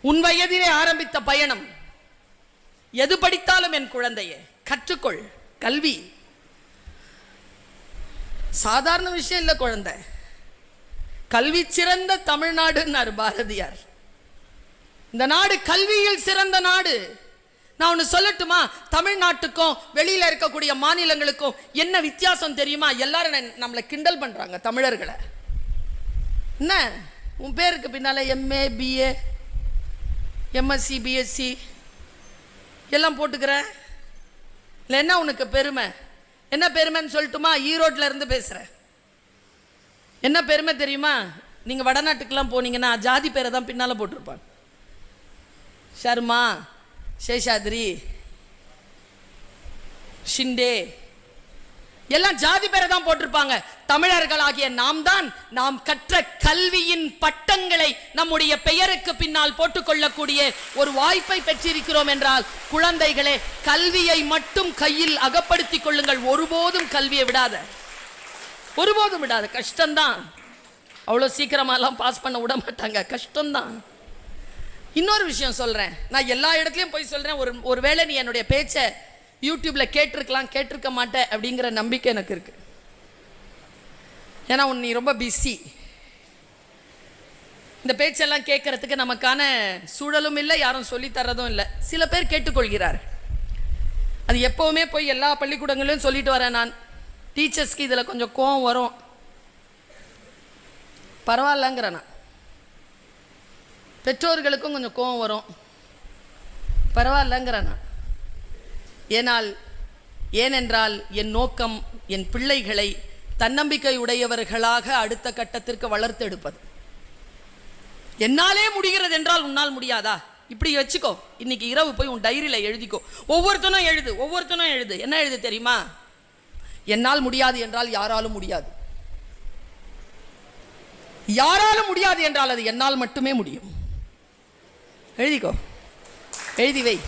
உன் வயதிலே ஆரம்பித்த பயணம். எது படித்தாலும் என் குழந்தையே கற்றுக்கொள் கல்வி. சாதாரண விஷயம் இல்லை குழந்தை. கல்வி சிறந்த தமிழ்நாடுன்னாரு பாரதியார். இந்த நாடு கல்வியில் சிறந்த நாடு. நான் ஒன்று சொல்லட்டுமா? தமிழ்நாட்டுக்கும் வெளியில இருக்கக்கூடிய மாநிலங்களுக்கும் என்ன வித்தியாசம் தெரியுமா? எல்லாரும் நம்மளை கிண்டல் பண்றாங்க தமிழர்களை. என்ன? உன் பேருக்கு பின்னால் எம்ஏ பிஏ எம்எஸ்சி பிஎஸ்சி எல்லாம் போட்டுக்கிற? இல்லை என்ன உனக்கு பெருமை? என்ன பெருமைன்னு சொல்லட்டுமா? ஈரோட்டில் இருந்து பேசுகிறேன் என்ன பெருமை தெரியுமா? நீங்கள் வடநாட்டுக்கெல்லாம் போனீங்கன்னா ஜாதி பேரை தான் பின்னால் போட்டிருப்பாங்க. ஷர்மா சேஷாத்ரி ஷிண்டே எல்லாம் ஜாதி பேரை தான் போட்டிருப்பாங்க. தமிழர்களாகிய நாம் தான் நாம் கற்ற கல்வியின் பட்டங்களை நம்முடைய பெயருக்கு பின்னால் போட்டுக்கொள்ளக்கூடிய ஒரு வாய்ப்பை பெற்றிருக்கிறோம் என்றால் குழந்தைகளே கல்வியை மட்டும் கையில் அகப்படுத்திக் கொள்ளுங்கள். ஒருபோதும் கல்வியை விடாத. ஒருபோதும் விடாத. கஷ்டம்தான். அவ்வளோ சீக்கிரமாலாம் பாஸ் பண்ண விட மாட்டாங்க. கஷ்டம்தான். இன்னொரு விஷயம் சொல்கிறேன் நான் எல்லா இடத்துலையும் போய் சொல்கிறேன் ஒரு ஒருவேளை நீ என்னுடைய பேச்சை யூடியூப்பில் கேட்டிருக்கலாம் கேட்டிருக்க மாட்டேன் அப்படிங்கிற நம்பிக்கை எனக்கு இருக்கு. ஏன்னா உன் நீ ரொம்ப பிஸி இந்த பேச்செல்லாம் கேட்கறதுக்கு நமக்கான சூழலும் இல்லை யாரும் சொல்லித் தர்றதும் இல்லை. சில பேர் கேட்டுக்கொள்கிறார் அது எப்போவுமே போய் எல்லா பள்ளிக்கூடங்களையும் சொல்லிட்டு வரேன் நான். டீச்சர்ஸ்க்கு இதில் கொஞ்சம் கோவம் வரும். பரவாயில்லங்கிற நான். பெற்றோர்களுக்கும் கொஞ்சம் கோவம் வரும். பரவாயில்லங்கிற நான். ஏனால் ஏனென்றால் என் நோக்கம் என் பிள்ளைகளை தன்னம்பிக்கை உடையவர்களாக அடுத்த கட்டத்திற்கு வளர்த்தெடுப்பது என்னாலே முடிகிறது என்றால் உன்னால் முடியாதா? இப்படி வச்சுக்கோ. இன்னைக்கு இரவு போய் உன் டைரியில் எழுதிக்கோ. ஒவ்வொருத்தனும் எழுது ஒவ்வொருத்தனும் எழுது. என்ன எழுது தெரியுமா? என்னால் முடியாது என்றால் யாராலும் முடியாது. யாராலும் முடியாது என்றால் அது என்னால் மட்டுமே முடியும். எழுதிக்கோ. எழுதி வை.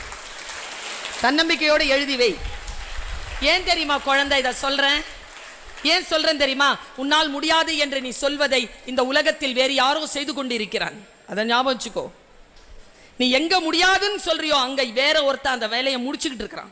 தன்னம்பிக்கையோடு எழுதி வை. ஏன் தெரியுமா குழந்தை இதை சொல்றேன்? ஏன் சொல்றேன் தெரியுமா? உன்னால் முடியாது என்று நீ சொல்வதை இந்த உலகத்தில் வேறு யாரோ செய்து கொண்டிருக்கிறான். அதை ஞாபகம் வச்சுக்கோ. நீ எங்க முடியாதுன்னு சொல்றியோ அங்க வேற ஒருத்தன் அந்த வேலையை முடிச்சுக்கிட்டு இருக்கிறான்.